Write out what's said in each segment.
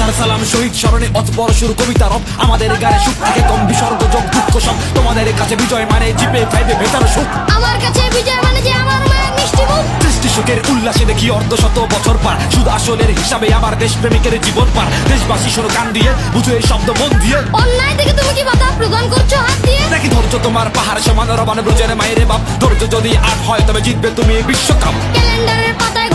হাজার সালাম শহীদ স্মরণে অতপর শুরু কবিতা রব। আমাদের গানে সুখ থেকে কম বিসর্গ যোগ দুঃখ সব। তোমাদের কাছে বিজয় মানে জিপে ফাইভে ভেতর সুখ। আমার কাছে বিজয় মানে যে আমার মায়ের মিষ্টি মুখ। সৃষ্টি সুখের উল্লাসে দেখি অর্ধ শত বছর পার। শুধু আসলের হিসাবে আমার দেশপ্রেমিকের জীবন পার। দেশবাসী শোনো কান দিয়ে বুঝো এই শব্দ মন দিয়ে। অন্যায় থেকে তুমি কি বাধা? প্রদান করছ হাত দিয়ে? নাকি ধৈর্য তোমার পাহাড় সমান রবান ব্রজের মায়ের বাপ। ধৈর্য যদি আর হয় তবে জিতবে তুমি বিশ্বকাপ। ক্যালেন্ডারের পাতায়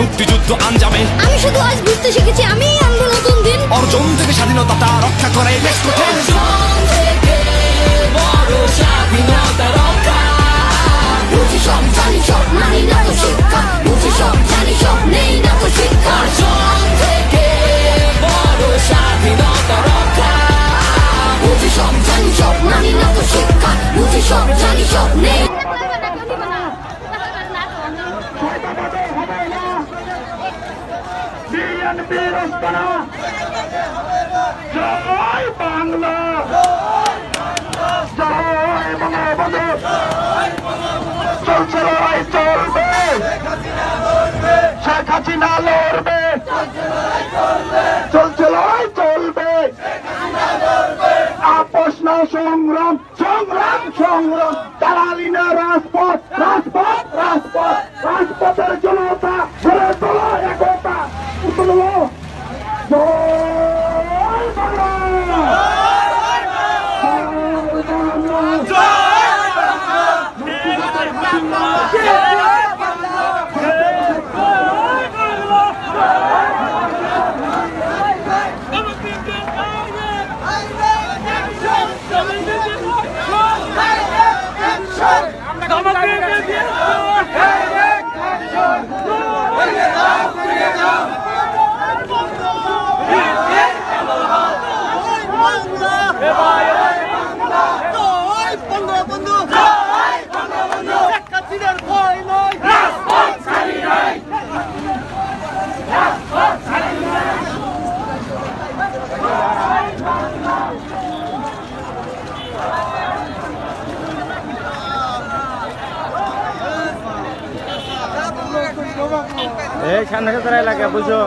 মুক্তিযুদ্ধ আঞ্জামে। আমি শুধু আজ বুঝতে শিখেছি আমি আনব নতুন দিন অর্জন থেকে স্বাধীনতা রক্ষা করে বেশ কঠিন বিএনপির ওস্তানা জয় বাংলা। জয় বঙ্গবন্ধু। চলছে লড়াই, চলবে। শেখ হাসিনা লড়বে। চলছে লড়াই, চলবে। আপোষ না সংগ্রাম সংগ্রাম সংগ্রাম। দালালি রাজপথ এই সামনে এলাকা বুঝো